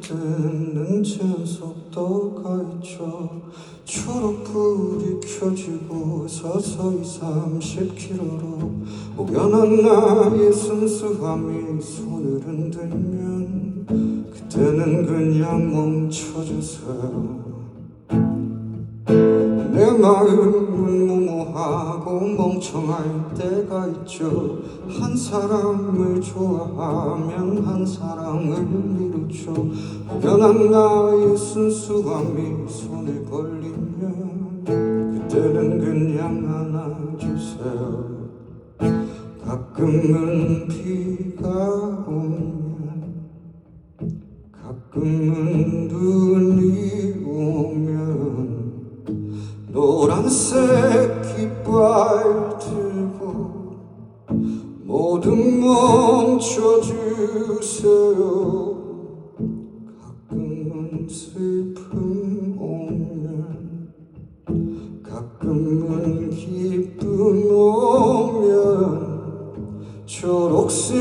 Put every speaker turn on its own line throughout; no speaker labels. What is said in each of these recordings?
뜨는 채석도가 있죠 초록불이 켜지고 서서히 30km로 오연한 나의 순수함이 손을 흔들면 그때는 그냥 멈춰주세요. 내 마음은 무모하고 멍청할 때가 있죠. 한 사람을 좋아하면 한 사랑을 미루죠. 변한 나의 순수함이 손에 걸리면 그때는 그냥 안아주세요. 가끔은 비가 오면 가끔은 눈 노란색 깃발 들고 모든 멈춰주세요. 가끔은 슬픔 오면 가끔은 기쁨 오면 초록색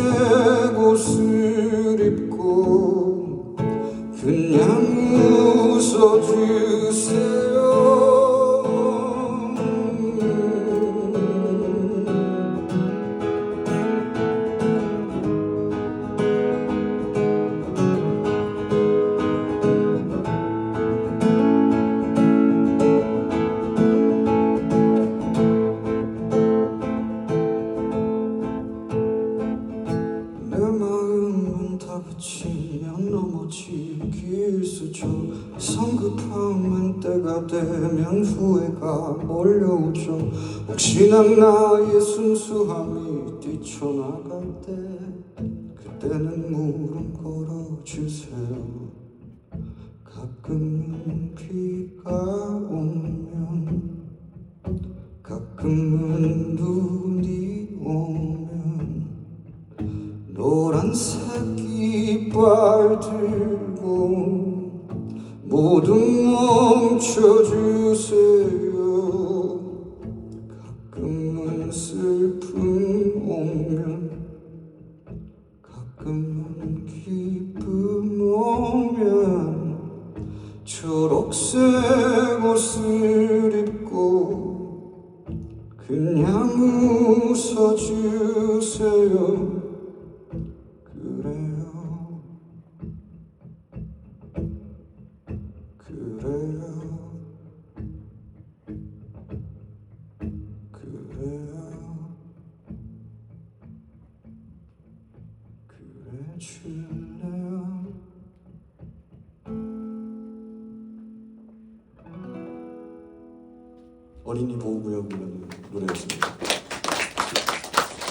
옷을 입고 그냥 웃어주세요 다그치면 넘어지기 일수죠 성급함은 때가 되면 후회가 몰려오죠. 혹시나 나의 순수함이 뛰쳐나갈 때 그때는 무릎 걸어주세요. 가끔은 비가 오면 가끔은 눈이 깃발 들고 모두 멈춰주세요. 가끔은 슬픔 오면 가끔은 기쁨 오면 초록색 옷을 입고 그냥 웃어주 그래요 그래요 그래 줄래요 어린이 보호구역이라는 노래였습니다